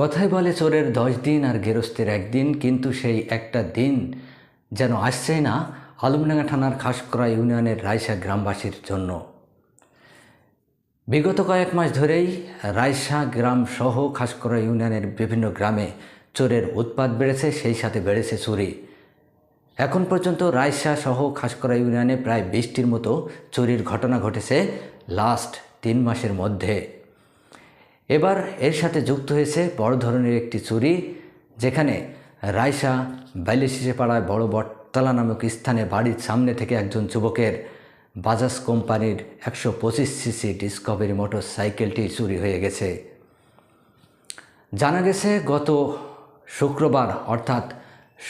কথাই বলে চোরের দশ দিন আর গেরস্তের একদিন, কিন্তু সেই একটা দিন যেন আসছেই না আলমডাঙ্গা থানার খাসকরা ইউনিয়নের রায়সা গ্রামবাসীর জন্য। বিগত কয়েক মাস ধরেই রায়সা গ্রাম সহ খাসকরা ইউনিয়নের বিভিন্ন গ্রামে চোরের উৎপাত বেড়েছে, সেই সাথে বেড়েছে চুরি। এখন পর্যন্ত রায়সা সহ খাসকরা ইউনিয়নে প্রায় বিশটির মতো চুরির ঘটনা ঘটেছে লাস্ট তিন মাসের মধ্যে। এবার এর সাথে যুক্ত হয়েছে বড় ধরনের একটি চুরি, যেখানে রায়সা বাইলেশিসে পাড়ায় বড় বটতলা নামক স্থানে বাড়ির সামনে থেকে একজন যুবকের বাজাজ কোম্পানির একশো পঁচিশ সিসি ডিসকভারি মোটর সাইকেলটি চুরি হয়ে গেছে। জানা গেছে, গত শুক্রবার, অর্থাৎ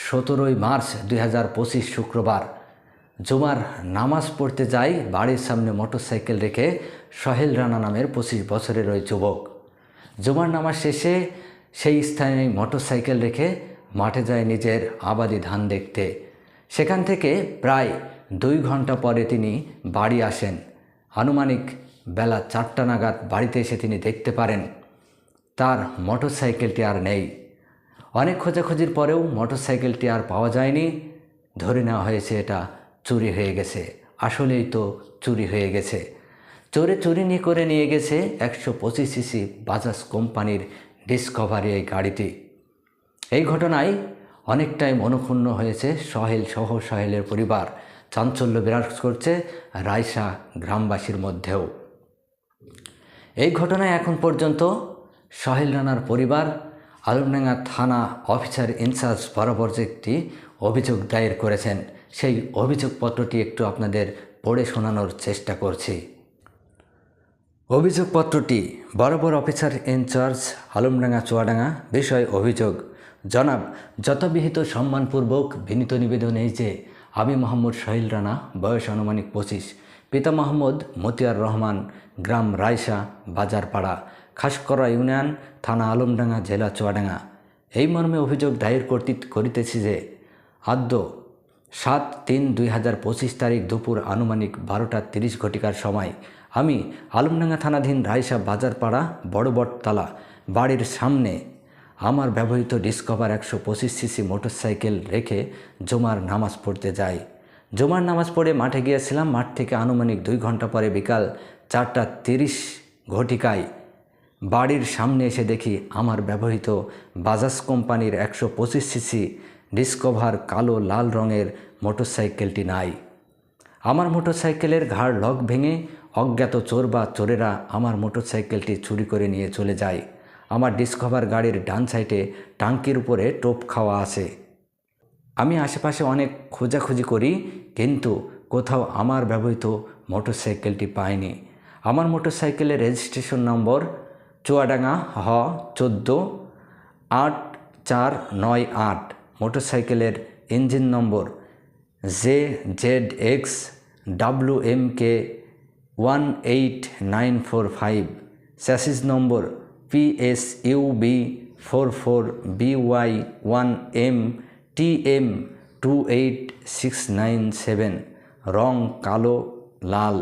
সতেরোই মার্চ দু হাজার পঁচিশ শুক্রবার, জুমার নামাজ পড়তে যাই বাড়ির সামনে মোটরসাইকেল রেখে সহেল রানা নামের পঁচিশ বছরের ওই যুবক। জুমার নামাজ শেষে সেই স্থানে মোটরসাইকেল রেখে মাঠে যায় নিজের আবাদি ধান দেখতে। সেখান থেকে প্রায় দুই ঘণ্টা পরে তিনি বাড়ি আসেন। আনুমানিক বেলা চারটা নাগাদ বাড়িতে এসে তিনি দেখতে পারেন। তার মোটরসাইকেলটি আর নেই। অনেক খোঁজাখুঁজির পরেও মোটরসাইকেলটি আর পাওয়া যায়নি। ধরে নেওয়া হয়েছে এটা চুরি হয়ে গেছে। আসলেই তো চুরি হয়ে গেছে। চোরে চুরি নিয়ে করে নিয়ে গেছে একশো পঁচিশ সিসি বাজাজ কোম্পানির ডিসকভারি এই গাড়িটি। এই ঘটনায় অনেকটাই মনক্ষুণ্ণ হয়েছে সহেল সহ সহেলের পরিবার। চাঞ্চল্য বিরাজ করছে রায়সা গ্রামবাসীর মধ্যেও। এই ঘটনায় এখন পর্যন্ত সহেল রানার পরিবার, আলমডাঙ্গা থানা অফিসার ইনচার্জ বরাবর একটি অভিযোগ দায়ের করেছেন। সেই অভিযোগপত্রটি একটু আপনাদের পড়ে শোনানোর চেষ্টা করছি। অভিযোগপত্রটি বরাবর অফিসার ইনচার্জ আলমডাঙ্গা চুয়াডাঙ্গা বিষয় অভিযোগ। জনাব, যথাবিহিত সম্মানপূর্বক বিনীত নিবেদন এই যে, আমি মোহাম্মদ শাহিল রানা, বয়স আনুমানিক পঁচিশ, পিতা মোহাম্মদ মতিয়ার রহমান, গ্রাম রায়সা বাজারপাড়া, খাসকরা ইউনিয়ন, থানা আলমডাঙ্গা, জেলা চুয়াডাঙ্গা। এই মর্মে অভিযোগ দায়ের করতে, করিতেছি যে, আদ্য সাত তিন দুই হাজার পঁচিশ তারিখ দুপুর আনুমানিক বারোটা তিরিশ ঘটিকার সময় আমি আলমডাঙ্গা থানাধীন রায়সা বাজারপাড়া বড় বটতলা বাড়ির সামনে আমার ব্যবহৃত ডিসকভার একশো পঁচিশ সিসি মোটরসাইকেল রেখে জমার নামাজ পড়তে যাই। জমার নামাজ পড়ে মাঠে গিয়েছিলাম। মাঠ থেকে আনুমানিক দুই ঘণ্টা পরে বিকাল চারটা তিরিশ ঘটিকায় বাড়ির সামনে এসে দেখি আমার ব্যবহৃত বাজাজ কোম্পানির একশো পঁচিশ সিসি ডিসকভার কালো লাল রঙের মোটরসাইকেলটি নাই। আমার মোটরসাইকেলের ঘাড় লক ভেঙে অজ্ঞাত চোর বা চোরেরা আমার মোটরসাইকেলটি চুরি করে নিয়ে চলে যায়। আমার ডিসকভার গাড়ির ডান সাইডে টাঙ্কির উপরে টোপ খাওয়া আছে। আমি আশেপাশে অনেক খোঁজাখুঁজি করি, কিন্তু কোথাও আমার ব্যবহৃত মোটরসাইকেলটি পাইনি। আমার মোটরসাইকেলের রেজিস্ট্রেশন নম্বর চুয়াডাঙ্গা হ চোদ্দ আট চার নয় আট। মোটরসাইকেলের engine number J Z X W M K one eight nine four five chassis number P S U B four four B Y one M T M two eight six nine seven রং কালো, লাল।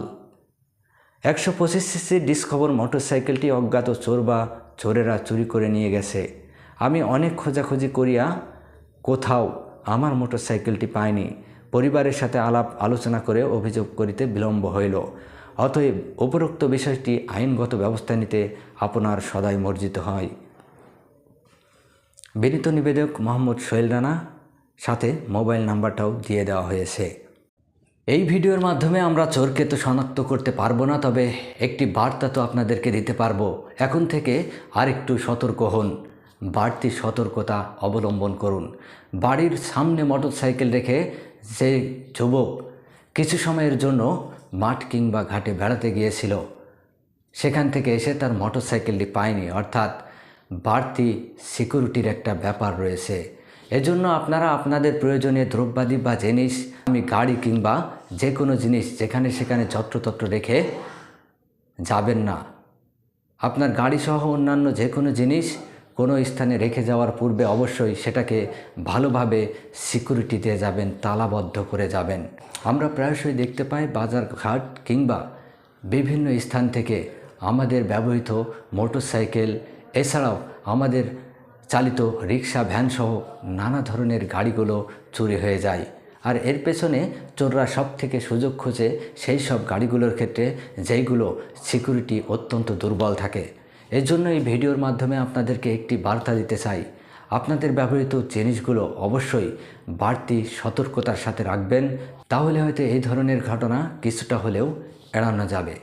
একশো পঁচিশ CC discover মোটরসাইকেলটি অজ্ঞাত চোর বা চোরেরা চুরি করে নিয়ে গেছে। আমি অনেক খোঁজাখুঁজি করিয়া কোথাও আমার মোটরসাইকেলটি পাইনি। পরিবারের সাথে আলাপ আলোচনা করে অভিযোগ করিতে বিলম্ব হইল। অতএব উপরোক্ত বিষয়টি আইনগত ব্যবস্থা নিতে আপনার সদাই মর্জিত হয়। বিনীত নিবেদক মোহাম্মদ সোহেল রানা, সাথে মোবাইল নাম্বারটাও দিয়ে দেওয়া হয়েছে। এই ভিডিওর মাধ্যমে আমরা চোরকে তো শনাক্ত করতে পারব না, তবে একটি বার্তা তো আপনাদেরকে দিতে পারব। এখন থেকে আরেকটু সতর্ক হন। বাড়তি সতর্কতা অবলম্বন করুন। বাড়ির সামনে মোটরসাইকেল রেখে যে যুবক কিছু সময়ের জন্য মাঠ কিংবা ঘাটে বেড়াতে গিয়েছিল। সেখান থেকে এসে তার মোটরসাইকেলটি পায়নি। অর্থাৎ বাড়তি সিকিউরিটির একটা ব্যাপার রয়েছে। এজন্য আপনারা আপনাদের প্রয়োজনীয় দ্রব্যাদি বা জিনিস, আমি গাড়ি কিংবা যে কোনো জিনিস যেখানে সেখানে যত্রতত্র রেখে যাবেন না। আপনার গাড়ি সহ অন্যান্য যে কোনো জিনিস কোনো স্থানে রেখে যাওয়ার পূর্বে অবশ্যই সেটাকে ভালোভাবে সিকিউরিটি দিয়ে যাবেন, তালাবদ্ধ করে যাবেন। আমরা প্রায়শই দেখতে পাই বাজার ঘাট কিংবা বিভিন্ন স্থান থেকে আমাদের ব্যবহৃত মোটরসাইকেল, এছাড়াও আমাদের চালিত রিক্সা ভ্যানসহ নানা ধরনের গাড়িগুলো চুরি হয়ে যায়। আর এর পেছনে চোররা সব থেকে সুযোগ খোঁজে সেই সব গাড়িগুলোর ক্ষেত্রে, যেইগুলো সিকিউরিটি অত্যন্ত দুর্বল থাকে। এর জন্য এই ভিডিওর মাধ্যমে আপনাদেরকে একটি বার্তা দিতে চাই। আপনাদের ব্যবহৃত জিনিসগুলো অবশ্যই বাড়তি সতর্কতার সাথে রাখবেন, তাহলে হয়তো এই ধরনের ঘটনা কিছুটা হলেও এড়ানো যাবে।